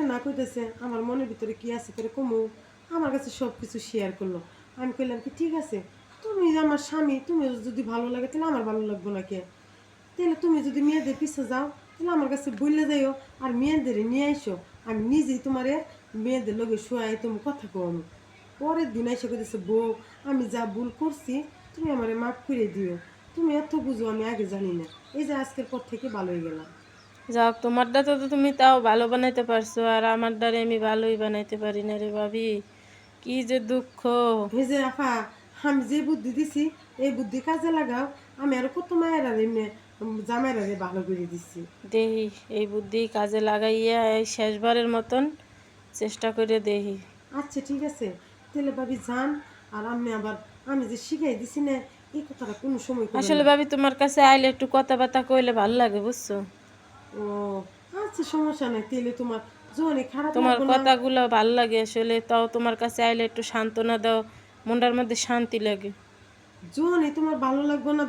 আরে না কইতেছে, আমার মনের ভিতরে কি আছে করে কমু? আমার কাছে সব কিছু শেয়ার করল। আমি কইলাম কি, ঠিক আছে, তুমি আমার স্বামী তুমি যদি ভালো লাগে, তাহলে আমার ভালো লাগবে না কে? তাহলে তুমি যদি মেয়েদের পিছে যাও, তাহলে আমার কাছে বললে যাইও আর মেয়েদের নিয়ে আইসো। আমি নিজেই তোমারে মেয়েদের লগে শুয়াই তুমি কথা কম পরের দিন এসে কইতেছে, বউ, আমি যা ভুল করছি, তুমি আমারে মাফ করে দিও। তুমি এত বুঝো, আমি আগে জানি না। এই যে আজকের পর থেকে ভালো হয়ে গেলাম। যাক তোমারটা তো তুমি তাও ভালো বানাইতে পারছ আর আমার দ্বারা আমি ভালোই বানাইতে পারি না রে ভাবি। কি যে দুঃখ। ভেজে রাখা আমি যে বুদ্ধি দিছি এই বুদ্ধি কাজে লাগাও আমি আর কত মায়ের আর এমনি জামাইরা ভালো করে দিছি। দেহি এই বুদ্ধি কাজে লাগাইয়া এই শেষবারের মতন চেষ্টা করে দেহি। আচ্ছা ঠিক আছে। তাহলে ভাবি যান আর আমি আবার আমি যে শিখাই দিছি না এই কথাটা কোনো সময় আসলে ভাবি তোমার কাছে আইলে একটু কথাবার্তা কইলে ভালো লাগে বুঝছ? ও আচ্ছা সমস্যা নাই তাহলে তোমার জোনে খারাপ তোমার কথাগুলো ভালো লাগে আসলে তাও তোমার কাছে আইলে একটু সান্ত্বনা দাও মনটার মধ্যে শান্তি লাগে। জোনে তোমার ভালো লাগবে না?